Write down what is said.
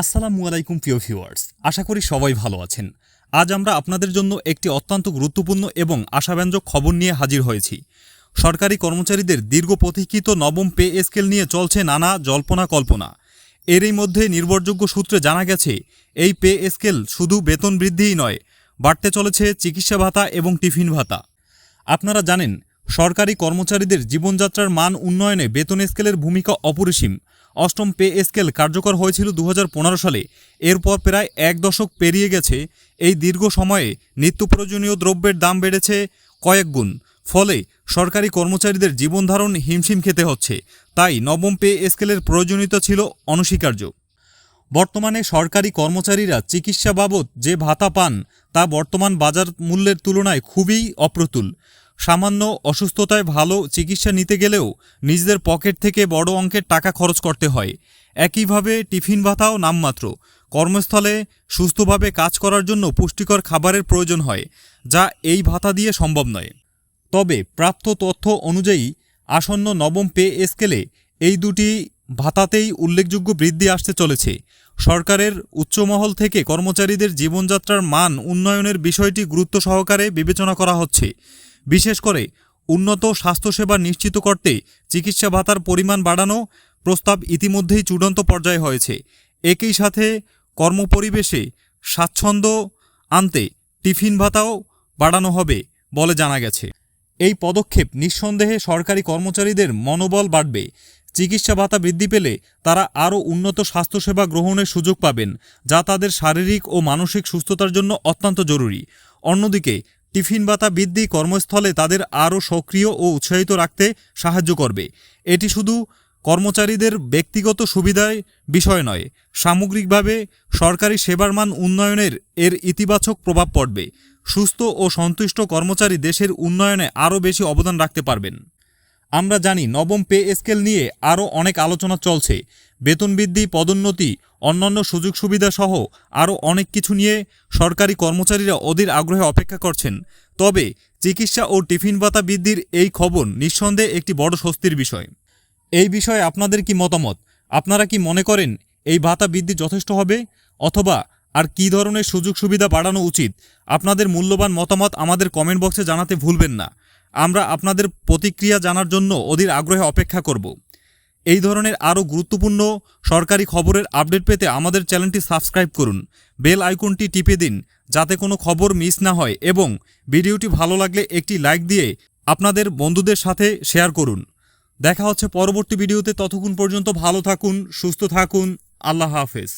আসসালামু আলাইকুম, প্রিয় ভিউয়ার্স। আশা করি সবাই ভালো আছেন। আজ আমরা আপনাদের জন্য একটি অত্যন্ত গুরুত্বপূর্ণ এবং আশাব্যঞ্জক খবর নিয়ে হাজির হয়েছি। সরকারি কর্মচারীদের দীর্ঘ প্রতীক্ষিত নবম পে স্কেল নিয়ে চলছে নানা জল্পনা কল্পনা। এরই মধ্যে নির্ভরযোগ্য সূত্রে জানা গেছে, এই পে স্কেল শুধু বেতন বৃদ্ধিই নয়, বাড়তে চলেছে চিকিৎসা ভাতা এবং টিফিন ভাতা। আপনারা জানেন, সরকারি কর্মচারীদের জীবনযাত্রার মান উন্নয়নে বেতন স্কেলের ভূমিকা অপরিসীম। অষ্টম পে স্কেল কার্যকর হয়েছিল দু হাজার পনেরো সালে। এরপর প্রায় এক দশক পেরিয়ে গেছে। এই দীর্ঘ সময়ে নিত্য প্রয়োজনীয় দ্রব্যের দাম বেড়েছে কয়েক গুণ। ফলে সরকারি কর্মচারীদের জীবনধারণ হিমশিম খেতে হচ্ছে। তাই নবম পে স্কেলের প্রয়োজনীয়তা ছিল অনস্বীকার্য। বর্তমানে সরকারি কর্মচারীরা চিকিৎসা বাবদ যে ভাতা পান, তা বর্তমান বাজার মূল্যের তুলনায় খুবই অপ্রতুল। সামান্য অসুস্থতায় ভালো চিকিৎসা নিতে গেলেও নিজেদের পকেট থেকে বড় অঙ্কের টাকা খরচ করতে হয়। একইভাবে টিফিন ভাতাও নামমাত্র। কর্মস্থলে সুস্থভাবে কাজ করার জন্য পুষ্টিকর খাবারের প্রয়োজন হয়, যা এই ভাতা দিয়ে সম্ভব নয়। তবে প্রাপ্ত তথ্য অনুযায়ী আসন্ন নবম পে স্কেলে এই দুটি ভাতাতেই উল্লেখযোগ্য বৃদ্ধি আসতে চলেছে। সরকারের উচ্চমহল থেকে কর্মচারীদের জীবনযাত্রার মান উন্নয়নের বিষয়টি গুরুত্ব সহকারে বিবেচনা করা হচ্ছে। বিশেষ করে উন্নত স্বাস্থ্যসেবা নিশ্চিত করতে চিকিৎসা ভাতার পরিমাণ বাড়ানো প্রস্তাব ইতিমধ্যেই চূড়ান্ত পর্যায়ে হয়েছে। একই সাথে কর্মপরিবেশে স্বাচ্ছন্দ্য আনতে টিফিন ভাতাও বাড়ানো হবে বলে জানা গেছে। এই পদক্ষেপ নিঃসন্দেহে সরকারি কর্মচারীদের মনোবল বাড়বে। চিকিৎসা ভাতা বৃদ্ধি পেলে তারা আরও উন্নত স্বাস্থ্যসেবা গ্রহণের সুযোগ পাবেন, যা তাদের শারীরিক ও মানসিক সুস্থতার জন্য অত্যন্ত জরুরি। অন্যদিকে টিফিন ভাতা বৃদ্ধি কর্মস্থলে তাদের আরও সক্রিয় ও উৎসাহিত রাখতে সাহায্য করবে। এটি শুধু কর্মচারীদের ব্যক্তিগত সুবিধায় বিষয় নয়, সামগ্রিকভাবে সরকারি সেবার মান উন্নয়নের এর ইতিবাচক প্রভাব পড়বে। সুস্থ ও সন্তুষ্ট কর্মচারী দেশের উন্নয়নে আরও বেশি অবদান রাখতে পারবেন। আমরা জানি নবম পে স্কেল নিয়ে আরও অনেক আলোচনা চলছে। বেতন বৃদ্ধি, পদোন্নতি, অন্যান্য সুযোগ সুবিধা সহ আরও অনেক কিছু নিয়ে সরকারি কর্মচারীরা অধীর আগ্রহে অপেক্ষা করছেন। তবে চিকিৎসা ও টিফিন ভাতা বৃদ্ধির এই খবর নিঃসন্দেহে একটি বড় স্বস্তির বিষয়। এই বিষয়ে আপনাদের কি মতামত? আপনারা কি মনে করেন এই ভাতা বৃদ্ধি যথেষ্ট হবে? অথবা আর কী ধরনের সুযোগ সুবিধা বাড়ানো উচিত? আপনাদের মূল্যবান মতামত আমাদের কমেন্ট বক্সে জানাতে ভুলবেন না। আমরা আপনাদের প্রতিক্রিয়া জানার জন্য অধীর আগ্রহে অপেক্ষা করব। এই ধরনের আরও গুরুত্বপূর্ণ সরকারি খবরের আপডেট পেতে আমাদের চ্যানেলটি সাবস্ক্রাইব করুন। বেল আইকনটি টিপে দিন, যাতে কোনো খবর মিস না হয় এবং ভিডিওটি ভালো লাগলে একটি লাইক দিয়ে আপনাদের বন্ধুদের সাথে শেয়ার করুন। দেখা হচ্ছে পরবর্তী ভিডিওতে, ততক্ষণ পর্যন্ত ভালো থাকুন, সুস্থ থাকুন, আল্লাহ হাফেজ।